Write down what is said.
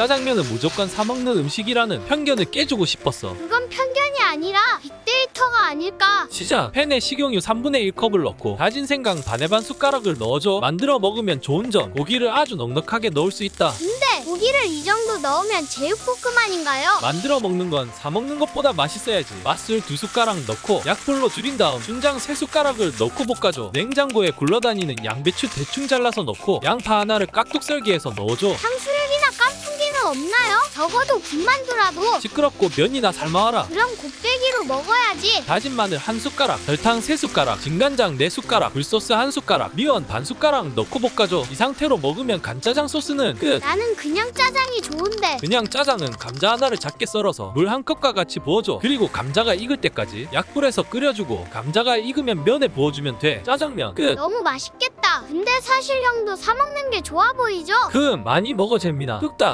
짜장면은 무조건 사 먹는 음식이라는 편견을 깨주고 싶었어. 그건 편견이 아니라 빅데이터가 아닐까. 시작! 팬에 식용유 3분의 1컵을 넣고 다진 생강 반에 반 숟가락을 넣어줘 만들어 먹으면 좋은 점 고기를 아주 넉넉하게 넣을 수 있다 근데 고기를 이 정도 넣으면 제육볶음 아닌가요? 만들어 먹는 건 사 먹는 것보다 맛있어야지 맛술 두 숟가락 넣고 약불로 줄인 다음 준장 세 숟가락을 넣고 볶아줘 냉장고에 굴러다니는 양배추 대충 잘라서 넣고 양파 하나를 깍둑 썰기해서 넣어줘 탕수육 적어도 군만두라도. 시끄럽고 면이나 삶아와라 그럼 곱빼기로 먹어야지. 다진 마늘 한 숟가락, 설탕 세 숟가락, 진간장 네 숟가락, 굴소스 한 숟가락, 미원 반 숟가락 넣고 볶아줘. 이 상태로 먹으면 간짜장 소스는 끝. 나는 그냥 짜장이 좋은데. 그냥 짜장은 감자 하나를 작게 썰어서 물 한 컵과 같이 부어줘. 그리고 감자가 익을 때까지 약불에서 끓여주고 감자가 익으면 면에 부어주면 돼. 짜장면 끝. 너무 맛있겠다. 근데 사실 형도 사 먹는 게 좋아 보이죠? 그 많이 먹어 잼민아. 뚝딱